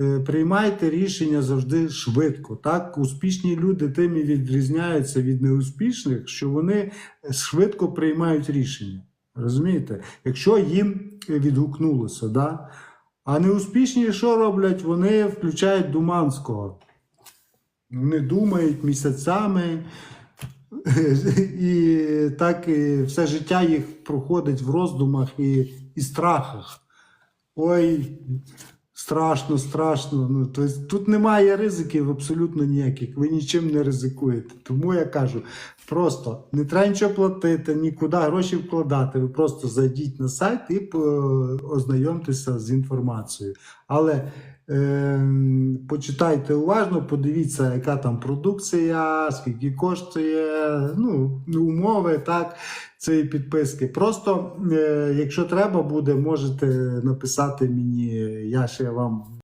е, приймайте рішення завжди швидко. Так, успішні люди тим і відрізняються від неуспішних, що вони швидко приймають рішення. Розумієте? Якщо їм відгукнулося, да? а неуспішні що роблять? Вони включають Думанського. Вони думають місяцями, і так і все життя їх проходить в роздумах і, і страхах. Ой, страшно, страшно. Ну, тобто, тут немає ризиків абсолютно ніяких. Ви нічим не ризикуєте. Тому я кажу: просто не треба нічого платити, нікуди гроші вкладати. Ви просто зайдіть на сайт і по- ознайомтеся з інформацією. Але е, почитайте уважно, подивіться, яка там продукція, скільки коштує, ну, умови так, цієї підписки. Просто, е, якщо треба буде, можете написати мені, я ще вам